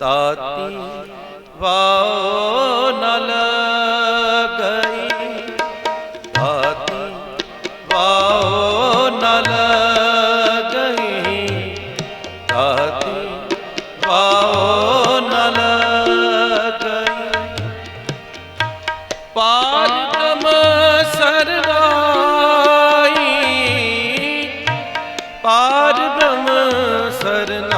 ਤਾਤੀ wow ਨਲ ਗਈ ਤਾਤੀ wow ਨ ਲਗਈ ਤਾਤੀ wow ਨ ਲਗਈ ਪਾਰਕਮ ਸਰਨਾਈ ਪਾਰ ਬ੍ਰਹਮ ਸਰਨਾਏ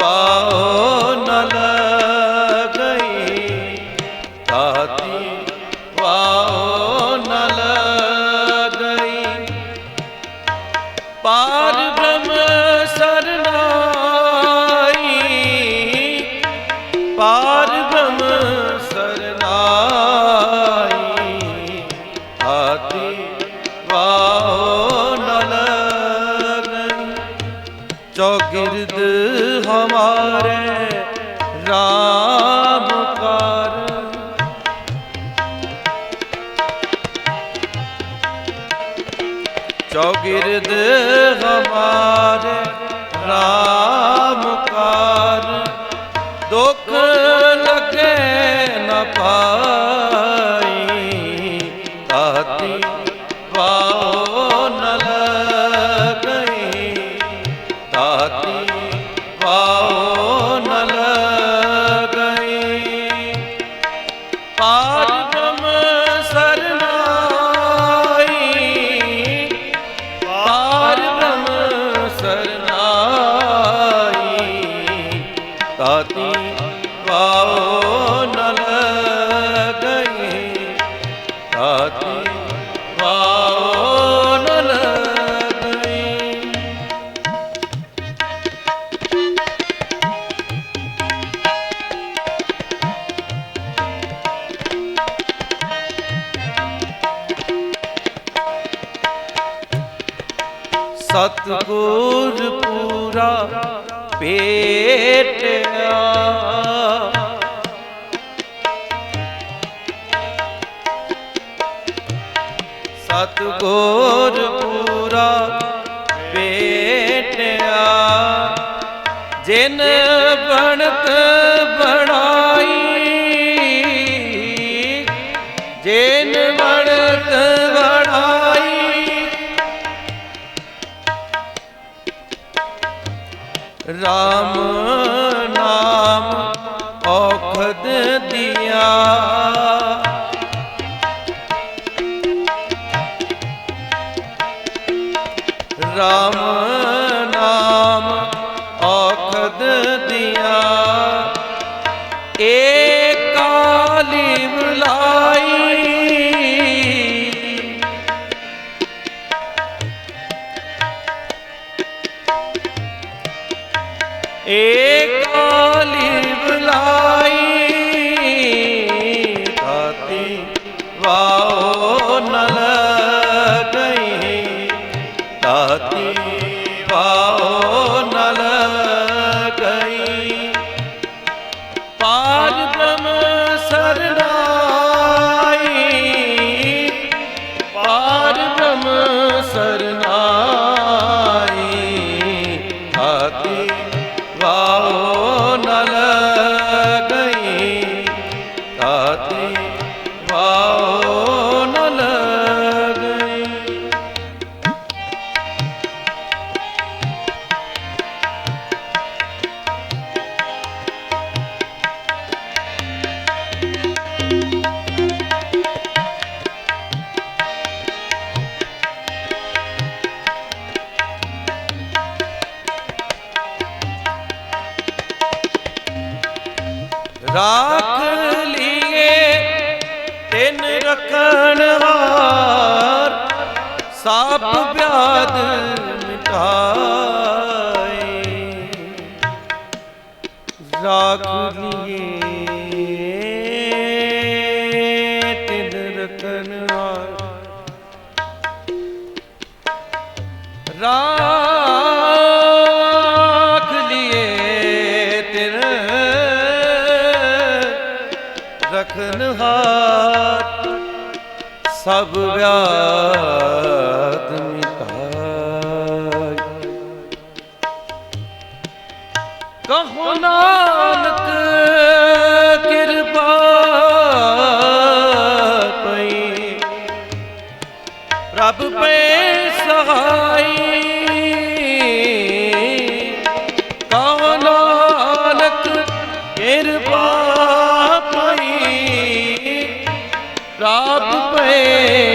ਵਾਓ ਨ ਲਗਈ। ਤਾਤੀ ਵਾਓ ਨ ਲਗਈ। ਪਾਰ ਬ੍ਰਹਮ ਸਰਨਾਈ। ਪਾਰ ਬ੍ਰਹਮ ਸਰਨਾਈ। ਆਤੀ ਵਾਓ ਨ ਲਗਈ। ਚੌਗਿਰਦ ਹਮਾਰੇ ਰਾਮ ਕਰ ਚੌਗਿਰਦ ਹਮਾਰੇ ਰਾਮ ਕਰ ਦੁੱਖ ਲਗੇ ਨ ਪਾਈ ਤਾਤੀ ਵਾਓ ਸਤਗੁਰ ਪੂਰਾ ਭੇਟਿਆ ਸਤਗੁਰ ਪੂਰਾ ਭੇਟਿਆ ਜਿਨ ਬਣਤ ਰਾਮ ਨਾਮ ਔਖਦ ਦਿਆ। ਰਾਮ ਕਾਲੀ ਬੁਲਾਈ ਤਾਤੀ ਵਾਓ ਨ ਹਾਤੀ ਵਾਓ ਨ ਲਗਈ ਰਾਖ ਲਖਣਹਾਰ ਸਾਪ ਵਿਆਦ ਮਿਟਾਏ। ਰਾਖ ਲੀਏ ਤਿਨ ਰਤਨਹਾਰ ਰਾਖ रखनहार ਸਭ ਵਿਆਦ ਮਿਟਾਈ। ਕਹੋ ਨਾਨਕ ਕਿਰਪਾ ਪਈ। ਰੱਬ ਪੈ ਸਹਾਈ stop it.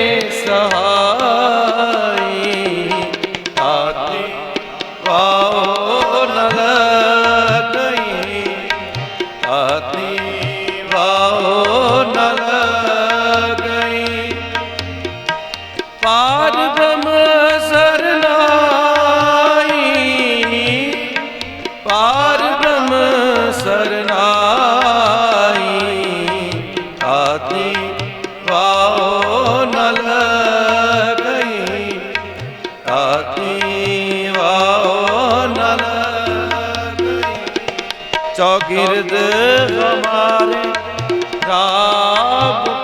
गिरद हमारे राग